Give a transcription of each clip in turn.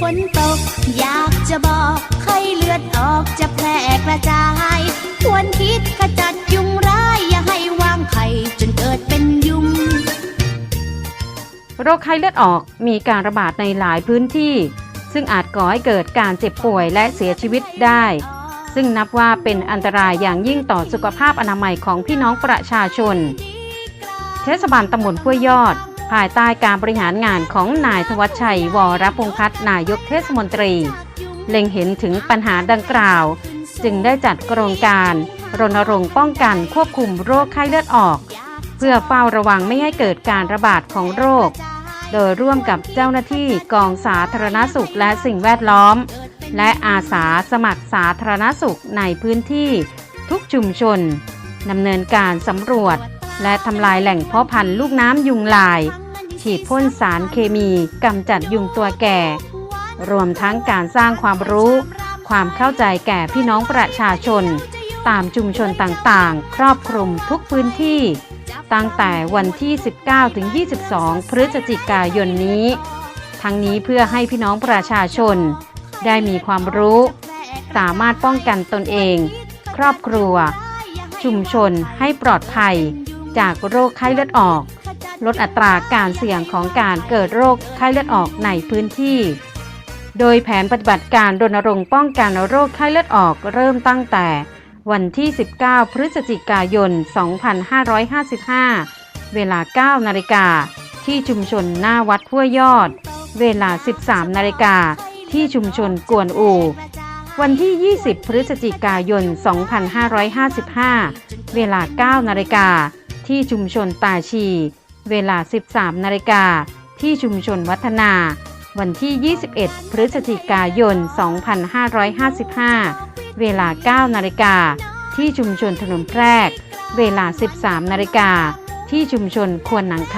ฝนตก อยากจะบอกใครเลือดออกจะแพร่กระจาย ควรคิดขจัดยุงร้าย อย่าให้วางไข่จนเกิดเป็นยุง โรคไข้เลือดออกมีการระบาดในหลายพื้นที่ ซึ่งอาจก่อให้เกิดการเจ็บป่วยและเสียชีวิตได้ ซึ่งนับว่าเป็นอันตรายอย่างยิ่งต่อสุขภาพอนามัยของพี่น้องประชาชน เทศบาลตำบลห้วยยอด ภายใต้การบริหารงานของนายธวัชชัย วรพงษ์พัฒน์นายกเทศมนตรี เล็งเห็นถึงปัญหาดังกล่าว จึงได้จัดโครงการ รณรงค์ป้องกันควบคุมโรคไข้เลือดออก เพื่อเฝ้าระวังไม่ให้เกิดการระบาดของโรค โดยร่วมกับเจ้าหน้าที่กองสาธารณสุขและสิ่งแวดล้อม และอาสาสมัครสาธารณสุขในพื้นที่ทุกชุมชนดำเนินการสำรวจ และทำลายแหล่งเพาะพันธุ์ลูกน้ำยุงลาย ฉีดพ่นสารเคมีกำจัดยุงตัวแก่ รวมทั้งการสร้างความรู้ ความเข้าใจแก่พี่น้องประชาชน ตามชุมชนต่างๆ ครอบคลุมทุกพื้นที่ ตั้งแต่วันที่ 19ถึง22 พฤศจิกายนนี้ ทั้งนี้เพื่อให้พี่น้องประชาชน ได้มีความรู้ สามารถป้องกันตนเอง ครอบครัว ชุมชนให้ปลอดภัย จากโรคไข้เลือดออก ลดอัตราการเสี่ยงของการเกิดโรคไข้เลือดออกในพื้นที่ โดยแผนปฏิบัติการรณรงค์ป้องกันโรคไข้เลือดออกเริ่มตั้งแต่วันที่ 19 พฤศจิกายน 2555 เวลา 9 นาฬิกา ที่ชุมชนหน้าวัดห้วยยอด เวลา 13 นาฬิกา ที่ชุมชนกวนอูวันที่ 20 พฤศจิกายน 2555 เวลา 9 นาฬิกา ที่ชุมชนตาชี เวลา 13 นาฬิกา ที่ชุมชนวัฒนา วันที่ 21 พฤศจิกายน 2555 เวลา 9 นาฬิกา ที่ชุมชนถนนแพรก เวลา 13 นาฬิกา ที่ชุมชนควนหนังข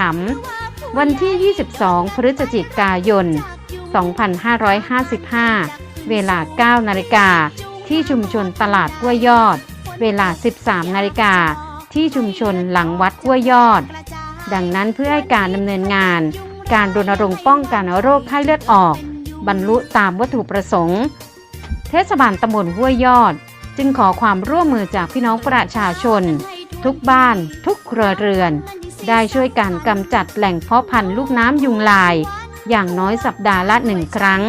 ำ วันที่ 22 พฤศจิกายน 2555 เวลา 9 นาฬิกา ที่ชุมชนตลาดห้วยยอด เวลา 13 นาฬิกา ที่ชุมชนหลังวัดห้วยยอด ดังนั้นเพื่อให้การดำเนินงาน การรณรงค์ป้องกันโรคไข้เลือดออก บรรลุตามวัตถุประสงค์ เทศบาลตำบลห้วยยอด จึงขอความร่วมมือจากพี่น้องประชาชน ทุกบ้านทุกครัวเรือน ได้ช่วยกันกำจัดแหล่งเพาะพันธุ์ลูกน้ำยุงลาย อย่างน้อยสัปดาห์ละหนึ่งครั้ง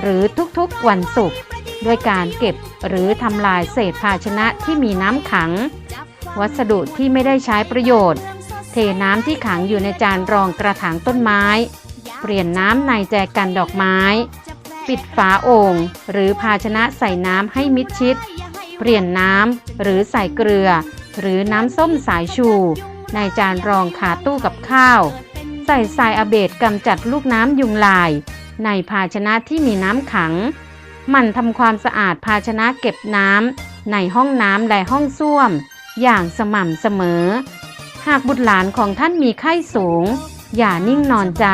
หรือทุกๆวันศุกร์ด้วยการเก็บหรือทำลายเศษภาชนะที่มีน้ำขัง วัสดุที่ไม่ได้ใช้ประโยชน์ เทน้ำที่ขังอยู่ในจานรองกระถางต้นไม้ เปลี่ยนน้ำในแจกันดอกไม้ ปิดฝาโอ่งหรือภาชนะใส่น้ำให้มิดชิด เปลี่ยนน้ำหรือใส่เกลือ หรือน้ำส้มสายชู ในจานรองขาตู้กับข้าว ใส่ทรายอเบดกำจัดลูกน้ำยุงลาย ในภาชนะที่มีน้ำขังมันทำความสะอาดภาชนะเก็บน้ำในห้องน้ำและห้องส้วม อย่างสม่ำเสมอ หากบุตรหลานของท่านมีไข้สูง อย่านิ่งนอนใจ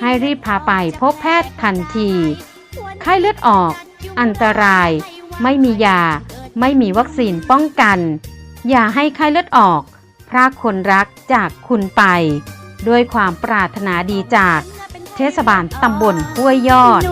ให้รีบพาไปพบแพทย์ทันที ไข้เลือดออก อันตราย ไม่มียา ไม่มีวัคซีนป้องกัน อย่าให้ไข้เลือดออก พรากคนรักจากคุณไป ด้วยความปรารถนาดีจาก เทศบาลตำบลห้วยยอด